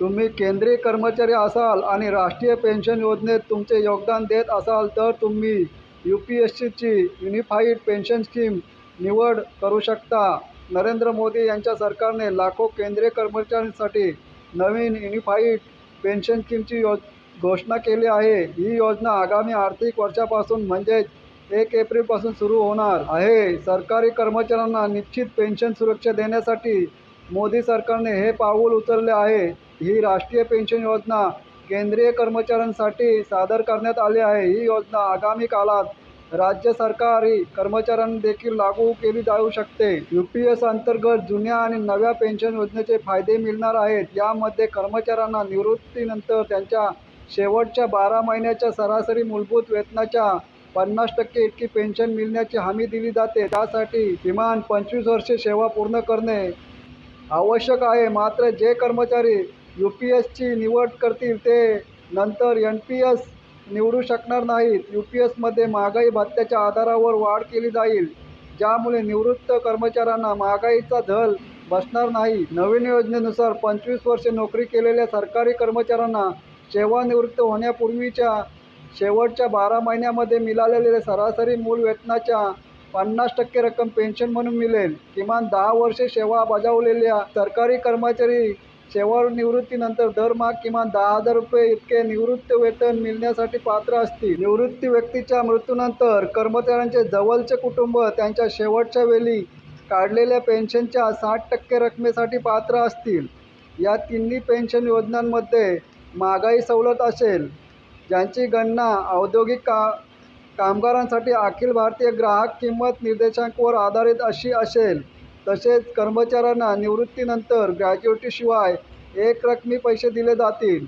तुम्ही केंद्रीय कर्मचारी असाल आणि राष्ट्रीय पेन्शन योजनेत तुमचे योगदान देत असाल तर तुम्ही यू पी एस सीची युनिफाईड पेन्शन स्कीम निवड करू शकता. नरेंद्र मोदी यांच्या सरकारने लाखो केंद्रीय कर्मचाऱ्यांसाठी नवीन युनिफाईड पेन्शन स्कीमची योज घोषणा केली आहे. ही योजना आगामी आर्थिक वर्षापासून म्हणजेच एक एप्रिलपासून सुरू होणार आहे. सरकारी कर्मचाऱ्यांना निश्चित पेन्शन सुरक्षा देण्यासाठी मोदी सरकारने हे पाऊल उचलले आहे. ही राष्ट्रीय पेन्शन योजना केंद्रीय कर्मचाऱ्यांसाठी सादर करण्यात आली आहे. ही योजना आगामी काळात राज्य सरकारी कर्मचाऱ्यांना देखील लागू केली जाऊ शकते. यू पी एस अंतर्गत जुन्या आणि नव्या पेन्शन योजनेचे फायदे मिळणार आहेत. यामध्ये कर्मचाऱ्यांना निवृत्तीनंतर त्यांच्या शेवटच्या बारा महिन्याच्या सरासरी मूलभूत वेतनाच्या पन्नास टक्के इतकी पेन्शन मिळण्याची हमी दिली जाते. त्यासाठी किमान पंचवीस वर्षे सेवा पूर्ण करणे आवश्यक आहे. मात्र जे कर्मचारी यू पी एसची निवड करतील ते नंतर एन पी एस निवडू शकणार नाहीत. यू पी एसमध्ये महागाई भत्त्याच्या आधारावर वाढ केली जाईल ज्यामुळे निवृत्त कर्मचाऱ्यांना महागाईचा धल बसणार नाही. नवीन योजनेनुसार पंचवीस वर्षे नोकरी केलेल्या सरकारी कर्मचाऱ्यांना सेवानिवृत्त होण्यापूर्वीच्या शेवटच्या बारा महिन्यामध्ये मिळालेल्या सरासरी मूळ वेतनाच्या पन्नास टक्के रक्कम पेन्शन म्हणून मिळेल. किमान दहा वर्षे सेवा बजावलेल्या सरकारी कर्मचारी सेवानिवृत्तीनंतर दरमहा किमान दहा हजार रुपये इतके निवृत्त वेतन मिळण्यासाठी पात्र असतील. निवृत्ती व्यक्तीच्या मृत्यूनंतर कर्मचाऱ्यांचे जवळचे कुटुंब त्यांच्या शेवटच्या वेळी काढलेल्या पेन्शनच्या साठ टक्के रकमेसाठी पात्र असतील. या तिन्ही पेन्शन योजनांमध्ये महागाई सवलत असेल ज्यांची गणना औद्योगिक का कामगारांसाठी अखिल भारतीय ग्राहक किंमत निर्देशांकवर आधारित अशी असेल. तसेच कर्मचाऱ्यांना निवृत्तीनंतर ग्रॅज्युएटीशिवाय एक रकमी पैसे दिले जातील.